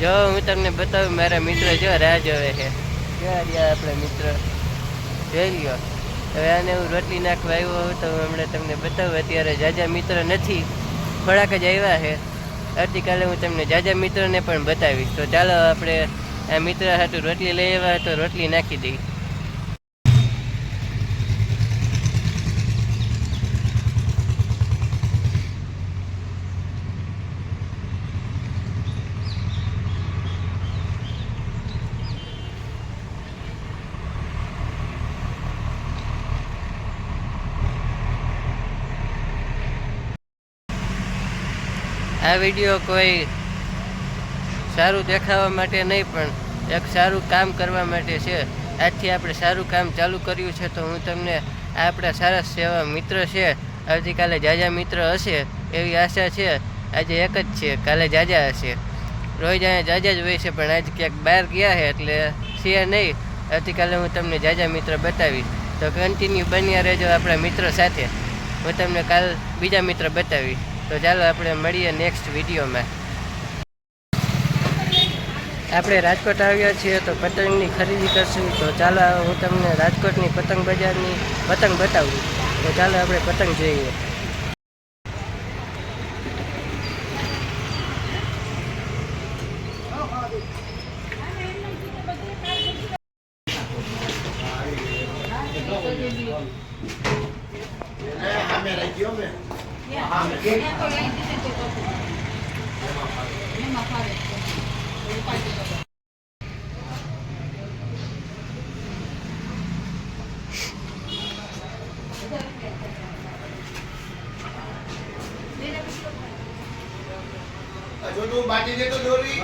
જો હું તમને બતાવું, મારા મિત્ર જો રાહ જોવે છે. આપણે મિત્ર. જોઈ લ્યો. હવે આને હું રોટલી નાખવા આવ્યો હોઉં તો હમણાં તમને બતાવું, અત્યારે જાજા મિત્ર નથી. થોડાક જ આવ્યા છે. આવતીકાલે હું તમને જાજા મિત્રને પણ બતાવીશ. તો ચાલો આપણે આ મિત્ર હાટું રોટલી લઈ આવ્યા, તો રોટલી નાખી દઈ. આ વીડિયો કોઈ સારું દેખાવા માટે નહીં, પણ એક સારું કામ કરવા માટે છે. આજથી આપણે સારું કામ ચાલુ કર્યું છે, તો હું તમને આપણા સારા સેવા મિત્ર છે. આવતીકાલે જાજા મિત્ર હશે એવી આશા છે. આજે એક જ છે, કાલે જાજા હશે. રોજ અહીંયા જાજા જ હોય છે, પણ આજ ક્યાંક બહાર ગયા છે, એટલે છે નહીં. આવતીકાલે હું તમને જાજા મિત્ર બતાવીશ. તો કન્ટિન્યુ બન્યા રહેજો આપણા મિત્ર સાથે. હું તમને કાલ બીજા મિત્ર બતાવીશ. તો ચાલો આપણે મળીએ નેક્સ્ટ વિડીયોમાં આપણે રાજકોટ આવ્યા છીએ તો પતંગની ખરીદી કરશું. તો ચાલો હું તમને રાજકોટની પતંગ બજારની પતંગ બતાવું. તો ચાલો આપણે પતંગ જોઈએ. તું બાટી લેતો દોરી